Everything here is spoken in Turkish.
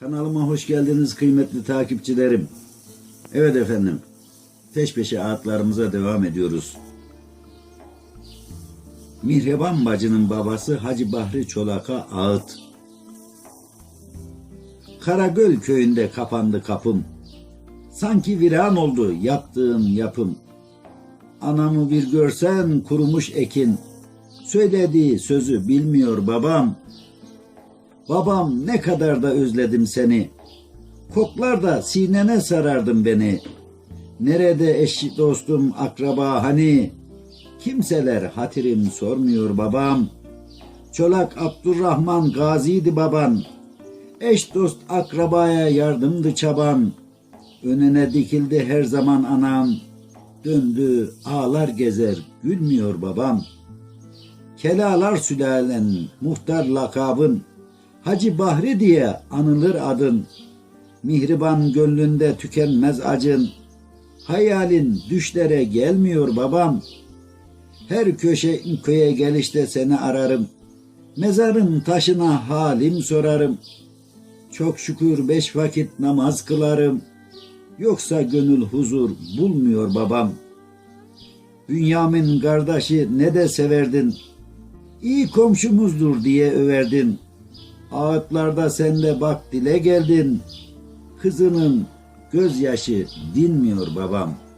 Kanalıma hoş geldiniz kıymetli takipçilerim. Evet efendim. Peş peşe ağıtlarımıza devam ediyoruz. Mihreban bacının babası Hacı Bahri Çolak'a ağıt. Karagöl köyünde kapandı kapım. Sanki viran oldu yaptığım yapım. Anamı bir görsen kurumuş ekin. Söylediği sözü bilmiyor babam. Babam ne kadar da özledim seni. Koklar da sinene sarardın beni. Nerede eşi dostum akraba hani? Kimseler hatirim sormuyor babam. Çolak Abdurrahman gaziydi baban. Eş dost akrabaya yardımdı çaban. Önüne dikildi her zaman anam. Döndü ağlar gezer gülmüyor babam. Kelalar sülalen muhtar lakabın. Hacı Bahri diye anılır adın. Mihriban gönlünde tükenmez acın. Hayalin düşlere gelmiyor babam. Her köşe köye gelişte seni ararım. Mezarın taşına halim sorarım. Çok şükür beş vakit namaz kılarım. Yoksa gönül huzur bulmuyor babam. Bünyamin kardeşi ne de severdin. İyi komşumuzdur diye överdin. Ağıtlarda sen de bak dile geldin. Kızının gözyaşı dinmiyor babam.''